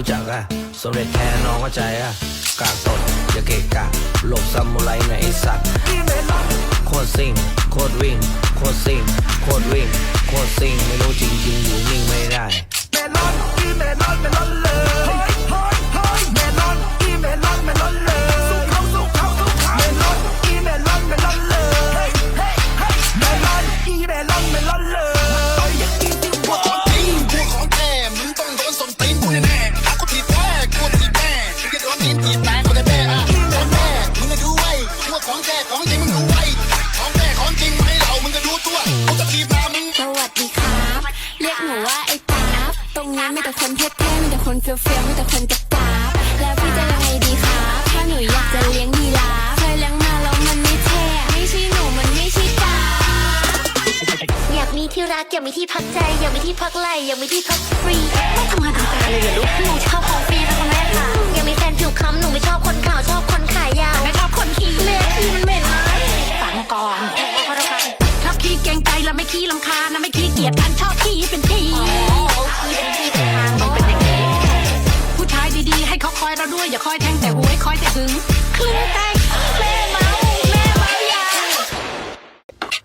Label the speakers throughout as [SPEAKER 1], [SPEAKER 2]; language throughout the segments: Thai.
[SPEAKER 1] รู้จักอะสมเด็จแค่น้องเข้าใจอะกากตดอย่าเกะกะหลบซามูไรในไอสัตว์โคตรซิ่งโคตรวิ่งโคตรซิ่งโคตรวิ่งโคตรซิ่งไม่รู้จริงจริง
[SPEAKER 2] อยู่นิ่
[SPEAKER 3] ง มึงจะโดนตีนถีบแตกกูจะแน่อะโดนแน่มึงก็ดูไว้พวกของแท้ของจริงมึงดูไว้ของแท้ของจริงไหมเรามึงก็ดูตัวกูจะถีบหน้ามึง
[SPEAKER 4] สวัสดีครับ เรียกหนูว่าไอ้ป๊าบตรงนี้มีแต่คนเท่ๆมีแต่คนเฟี้ยวๆมีแต่คนกระตาบแล้วพี่จะยังไงดีครับถ้าหนูอยากจะเลี้ยงยีราฟเคยเลี้ยงมาแล้วมันไม่เท่ไม่ใช่หนูมันไม่ใช่ป๊าบอยากมีที่รักอยากมีที่พักใจอยากมีที่พักไหลอยากมีที่พักฟรีไม่ทำงานทำการเลย
[SPEAKER 5] เกรงใจแล้วไม่ขี้ลำคาญนะไม่ขี้เกียจกันชอบขี้เป็นที
[SPEAKER 4] อ๋อขี้เป็นที่เป็นทาง
[SPEAKER 5] มันเป็นอย่างนี้ผู้ชายดีๆ ให้เขาคอยเราด้วย อย่าคอยแทงแต่หวยคอยแต่หึงคลึงใจ
[SPEAKER 4] แม่เมาแม่เมายา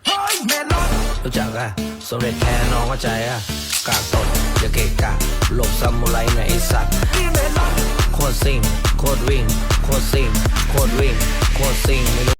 [SPEAKER 2] เฮ้ยเมลอน
[SPEAKER 1] รู้จักอะสมเด็จแค่น้องเข้าใจอะกากตดอย่าเกะกะหลบซามูไรในไอสัตว์
[SPEAKER 2] อีเมลอน
[SPEAKER 1] โคตรซิ่งโคตรวิ่งโคตรซิ่งโคตรวิ่งโคตรซิ่งไม่รู้